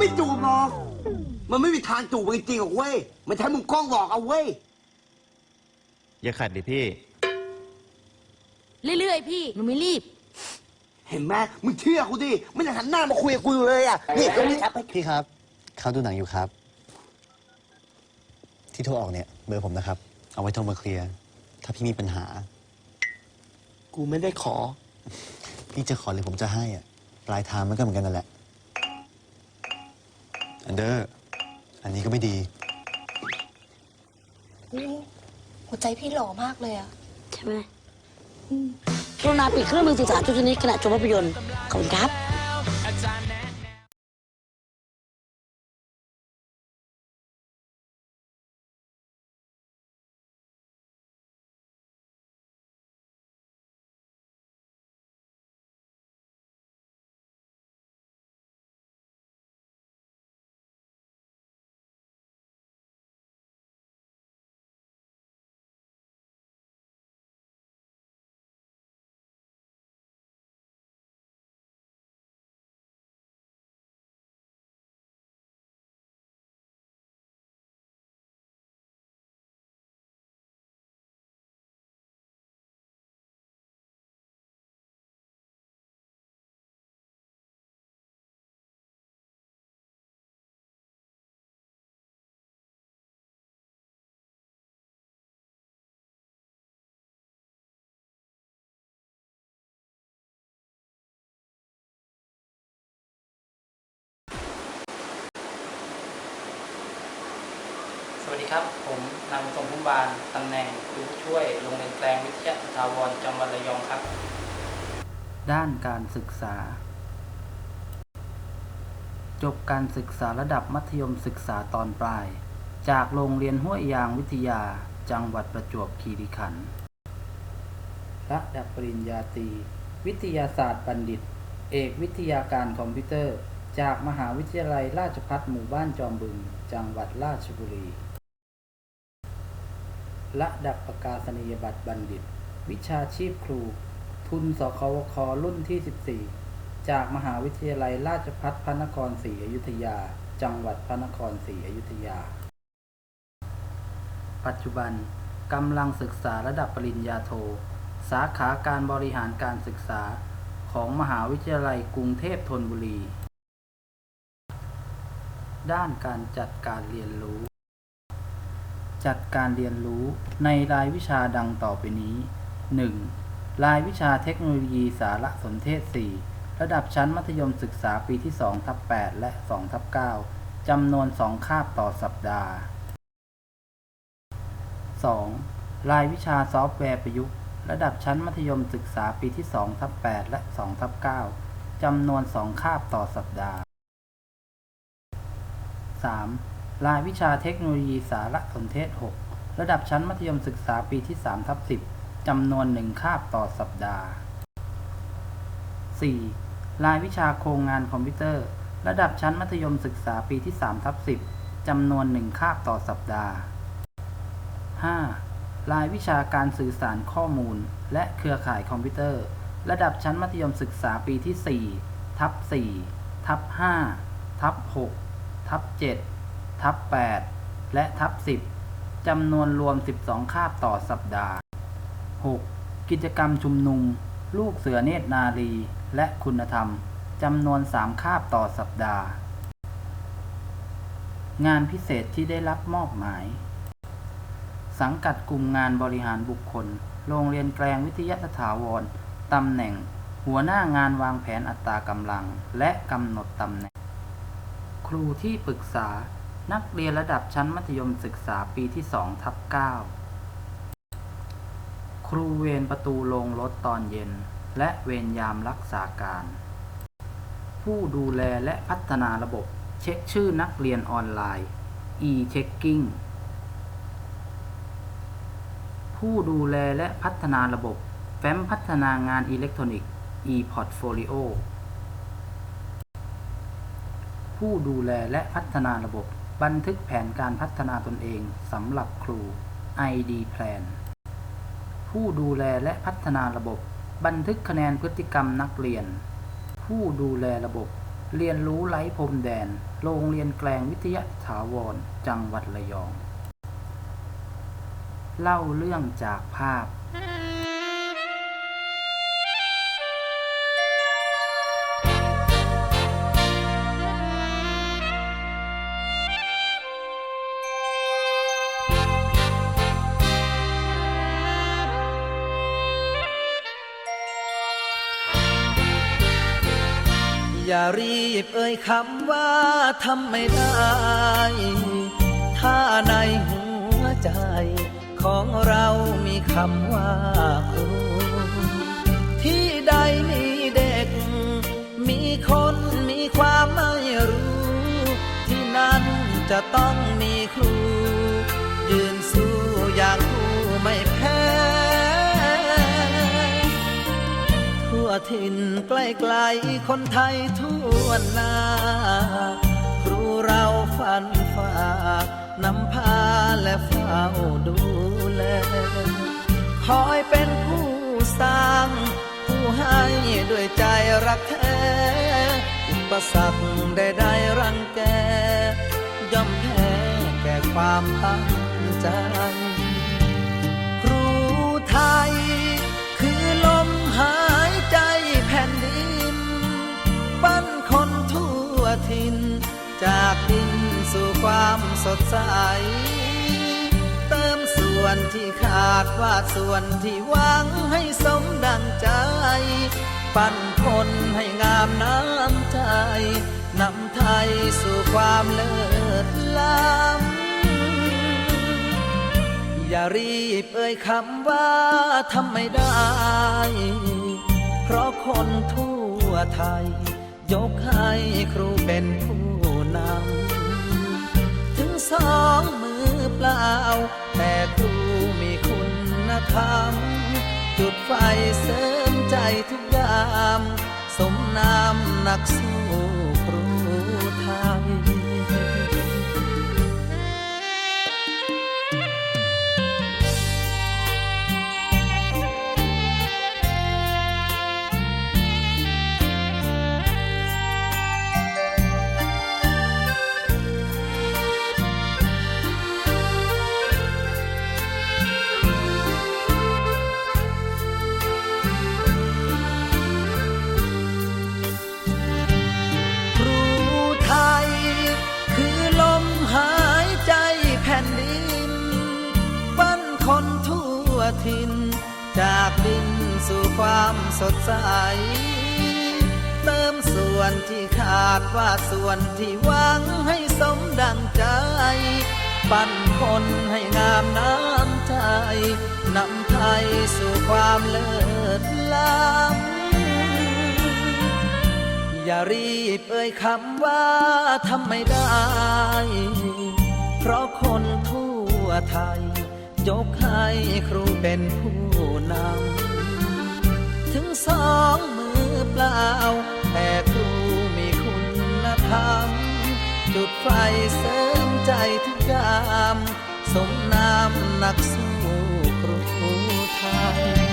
ไม่จูบหรอก มันไม่มีทางจูบจริงๆหรอกเว้ย มันใช้มุมกล้องหลอกเอาเว้ย อย่าขัดดิพี่ เรื่อยๆ พี่หนูไม่รีบ เห็นไหมมึงเชื่อกูดิไม่อยากหันหน้ามาคุยกับกูเลยอะ นี่ตรงนี้ครับพี่ครับ เขาดูหนังอยู่ครับ ที่โทรออกเนี่ยเบอร์ผมนะครับ เอาไว้โทรมาเคลียร์ ถ้าพี่มีปัญหา กูไม่ได้ขอ พี่จะขอหรือผมจะให้อะปลายทางมันก็เหมือนกันนั่นแหละ อันเดอร์ อันนี้ก็ไม่ดี หัวใจพี่หล่อมากเลยอะใช่ไหมกรุณาปิดเครื่องมือสื่อสารทุกชนิดขณะชมภาพยนตร์ขอบคุณครับ วัสดีครับ ผมนายบุญทรงพุ่มบานตำแหน่งครูผู้ช่วยโรงเรียนแกลงวิทยาสถาวรจังหวัดระยองครับ ด้านการศึกษา จบการศึกษาระดับมัธยมศึกษาตอนปลาย จากโรงเรียนห้วยยางวิทยาจังหวัดประจวบคีรีขันธ์ระดับปริญญาตรีวิทยาศาสตร์บัณฑิต เอกวิทยาการคอมพิวเตอร์ จากมหาวิทยาลัยราชภัฏหมู่บ้านจอมบึง จังหวัดราชบุรี ระดับประกาศนียบัตรบัณฑิต วิชาชีพครู ทุนสควครุ่นที่ 14 จากมหาวิทยาลัยราชภัฏพระนครศรีอยุธยา จังหวัดพระนครศรีอยุธยา ปัจจุบันกำลังศึกษาระดับปริญญาโท สาขาการบริหารการศึกษาของมหาวิทยาลัยกรุงเทพธนบุรี ด้านการจัดการเรียนรู้ จัดการเรียนรู้ในรายวิชาดังต่อไปนี้ 1. รายวิชาเทคโนโลยีสารสนเทศ 4 ระดับชั้นมัธยมศึกษาปีที่2ทับ8และ2ทับ9จำนวน 2 คาบต่อสัปดาห์ 2. รายวิชาซอฟต์แวร์ประยุกต์ ระดับชั้นมัธยมศึกษาปีที่2ทับ8และ2ทับ9จำนวน 2 คาบต่อสัปดาห์ 3. รายวิชาเทคโนโลยีสารสนเทศ 6 ระดับชั้นมัธยมศึกษาปีที่3ทับ10จำนวน1คาบต่อสัปดาห์ 4. รายวิชาโครงงานคอมพิวเตอร์ ระดับชั้นมัธยมศึกษาปีที่3ทับ10จำนวน1คาบต่อสัปดาห์ 5. รายวิชาการสื่อสารข้อมูล และเครือข่ายคอมพิวเตอร์ ระดับชั้นมัธยมศึกษาปีที่4ทับ4ทับ5ทับ6ทับ7 ทับ 8 และทับ 10 จำนวนรวม 12 คาบต่อสัปดาห์ 6. กิจกรรมชุมนุม ลูกเสือเนตรนารี และคุณธรรม จำนวน 3 คาบต่อสัปดาห์ งานพิเศษที่ได้รับมอบหมาย สังกัดกลุ่มงานบริหารบุคคล โรงเรียนแกลงวิทยาสถาวรตำแหน่ง หัวหน้างานวางแผนอัตรากำลัง และกำหนดตำแหน่ง ครูที่ปรึกษา นักเรียนระดับชั้นมัธยมศึกษาปีที่2ทับ9ครูเวรประตูโรงรถตอนเย็น และเวรยามรักษาการ ผู้ดูแลและพัฒนาระบบเช็คชื่อนักเรียนออนไลน์ e-checking ผู้ดูแลและพัฒนาระบบแฟ้มพัฒนางานอิเล็กทรอนิกส์ e-portfolio ผู้ดูแลและพัฒนาระบบ บันทึกแผนการพัฒนาตนเองสำหรับครู ID Plan ผู้ดูแลและพัฒนาระบบ บันทึกคะแนนพฤติกรรมนักเรียน ผู้ดูแลระบบ เรียนรู้ไร้พรมแดน โรงเรียนแกลงวิทยาถาวร จังหวัดระยอง เล่าเรื่องจากภาพ อย่ารีบเอ่ยคำว่าทำไม่ได้ ถ้าในหัวใจของเรามีคำว่าคุณที่ใดมีเด็ก มีคนมีความไม่รู้ ที่นั้นจะต้อง ถิ่นใกลๆคนไทยทั่วหน้า ครูเราฝันฝ่านำพาและเฝ้าดูแล คอยเป็นผู้สร้าง ผู้ให้ด้วยใจรักแท้ อุปสรรคใดๆรังแก ย่อมแพ้แก่ความตั้งใจ ครูไทย ความสดใส เติมส่วนที่ขาดวาดส่วนที่หวังให้สมดังใจ ปั้นคนให้งามน้ำใจนำไทยสู่ความเลิศล้ำอย่ารีบเอ่ยคำว่าทำไม่ได้ เพราะคนทั่วไทย ยกให้ครูเป็นผู้น แต่ครูมีคุณธรรม จุดไฟเสริมใจทุกยาม สมนามนักสู้ิน จากดินสู่ความสดใส เติมส่วนที่ขาดว่าส่วนที่หวังให้สมดังใจ ปั้นคนให้งามน้ำใจนำไทยสู่ความเลิศล้ำอย่ารีบเอ่ยคำว่าทำไม่ได้ เพราะคนทั่วไทย ยกให้ครูเป็นผู้นำ ถึงสองมือเปล่า แต่ครูมีคุณธรรม จุดไฟเสริมใจทุกยาม สมนามนักสู้ครูไทย